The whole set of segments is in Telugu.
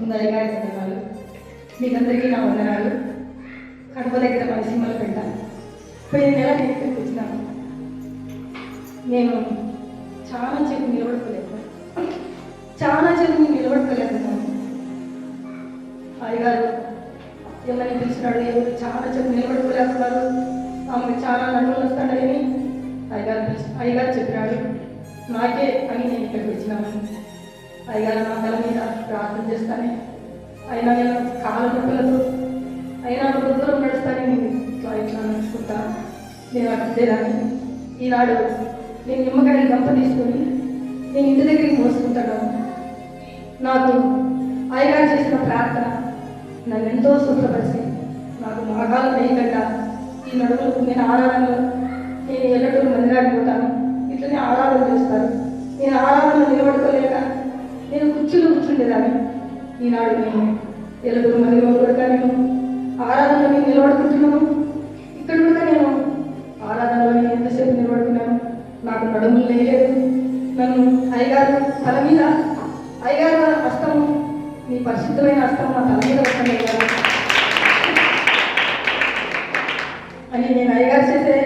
ముందరిగా గారి మీకందరికీ నా వందనాలు. కడప దగ్గర మనిషిమ్మలు పెట్టాను పోయిన నెల నేను ఇక్కడికి వచ్చినాను నేను చాలా చెప్పి నిలబడుకోలేదు. చాలా చెప్పి నిలబడుకోలేకున్నాను అయ్యగారు ఏమని పిలిచినాడు? ఎవరు చాలా చెప్పి నిలబడుకోలేకున్నారు ఆమెకు చాలా నడువులు వస్తాడని అయ్యగారు పిలిచి అయ్యగారు చెప్పినాడు. నాకే అని నేను ఇక్కడికి వచ్చినాను అయ్యగారు నా తల మీద ప్రార్థన చేస్తానే. అయినా నేను కాలు నొప్పులతో అయినా ఒక దూరం నడుస్తానే నేను ఇట్లా ఇట్లా నడుచుకుంటా. నేను అట్లేదాన్ని ఈనాడు నేను నిమ్మకాయలు గంప తీసుకొని నేను ఇంటి దగ్గరికి మోసుకుంటాను. నాకు అయ్యగారు చేసిన ప్రార్థన నన్ను ఎంతో శుభ్రపరిచి నాకు మగాలు వేయకుండా ఈ నడుములకు నేను ఆరాధనలు నేను ఎల్లటూరు మందిరానికి పోతాను. ఇట్లనే ఆరాధన చేస్తారు. నేను ఆరాధనలో కుర్చీలో ఈనాడు మేము ఎలుగురు మందిలో కూడా నేను ఆరాధనలో నేను నిలబడుకుంటున్నాను. ఇక్కడ కూడా నేను ఆరాధనలో నేను ఎంతసేపు నిలబడుకున్నాను? నాకు నడుములు లేదు నన్ను అయ్యగారు తల మీద అయ్యగారు అస్తము మీ పరిశుద్ధమైన హస్తం నా తల మీద వస్తాను అయ్యారు అని నేను అయ్యగారు చేస్తే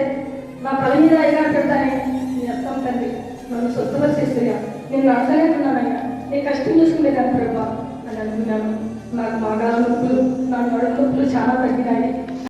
నా తల మీద అయ్యగారు పెడతానే నీ అస్తం తండ్రి నన్ను స్వస్థపరిచేస్తాయా నేను నడచలేకున్నానయ్యా నేను కష్టం చేసుకునేదాన్ని ప్రభా? అని అనుకున్నాను. నాకు మగాల నొప్పులు నా నడుము నొప్పులు చాలా తగ్గినాయి.